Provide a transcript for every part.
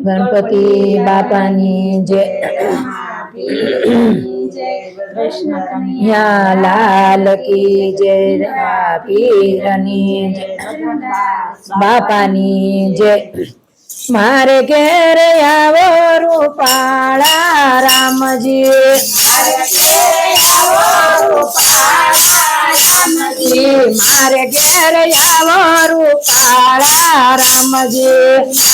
ગણપતિ બાપાની જય યા લાલ કી જય રા પીરની જય બાપાની જય મારે ઘેર આવો રૂપાળા રામજી મારે ઘેર આવો રૂપાળા રામજી.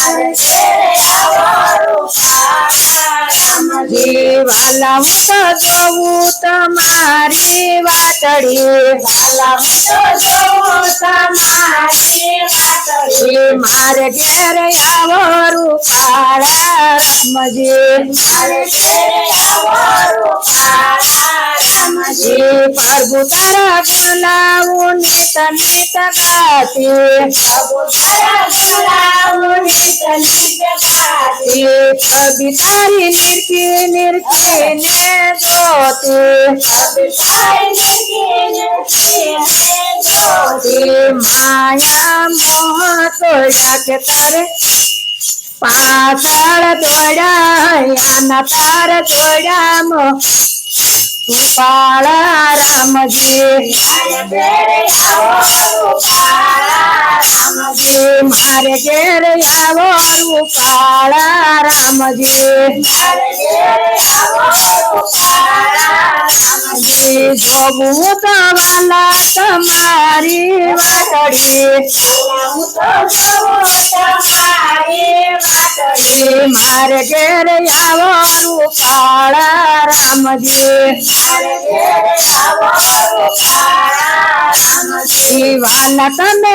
વાલા હું તો જોઉં તમારી વાટડી વાલા હું તો જોઉં તમારી વાતડી મારે ઘેર આવો રૂપાળા રામજી. મારે ઘેર રામજી પ્રભુ તારા ગુલાવું નીત નીત ગાતી પ્રભુ તારા ગુલાવું નીત નીત ગાતી કભી તારી નિરખી નિરખી ને જોતી કભી તારી નિરખી નિરખી ને જોતી માયા મોહ તોડ્યા કે તારે પાછળ દોડ્યા યાના તાર દોડ્યા મો રૂપાળા રામજી મારે ઘેર આવો રૂપાળા રામજી. જોવું તો વાલા તમારી વાટડી મારે ઘેર આવો રૂપાળા રામજી. વાલા તમે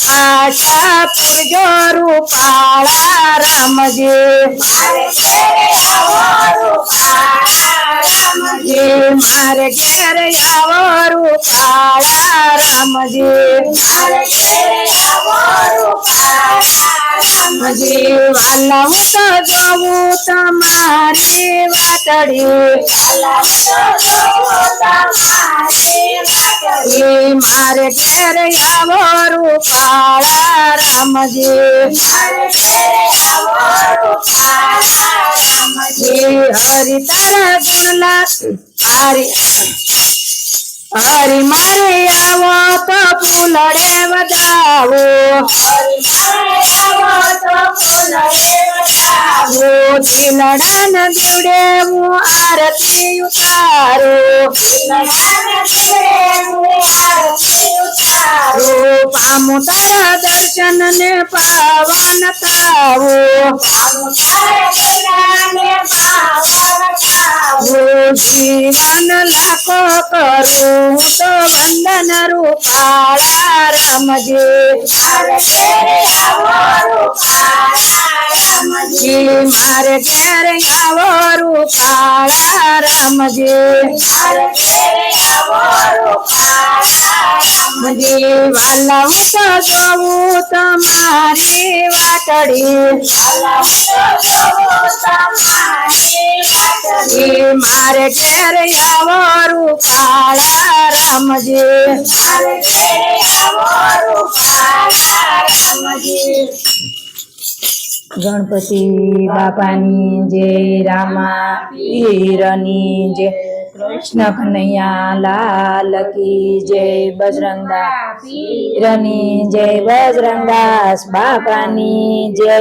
આશા પૂરજો રૂપાળા રામજી. મારે ઘેર આવો રૂપાળા રામજી. રામજી. વાલા હું તો જોઉં તમારી વાટડી એ મારે ઘેર આવો રૂપાળા રામજી. હરી તારા ગુણના હરી હરી મારે આવો તો ફૂલડે વધાવો. ઓ દિલડાન દીવડે હું આરતી ઉતારો. પામો પામુ તારા દર્શન ને પાવન થાવો ઓ જીવન લાખો કરું તો વંદન રૂપાળા રામજી. મારે ઘેર આવો રૂપાળા રામજી. વાલા, હું તો જોઉં તમારી વાટડી જી મારે ઘેર આવો રૂપાળા રામજી. ગણપતિ બાપાની જય રામા પીરની જય. કૃષ્ણ કનૈયા લાલ કી જય બજરંગા પીરની જય બજરંગદાસ બાપાની જય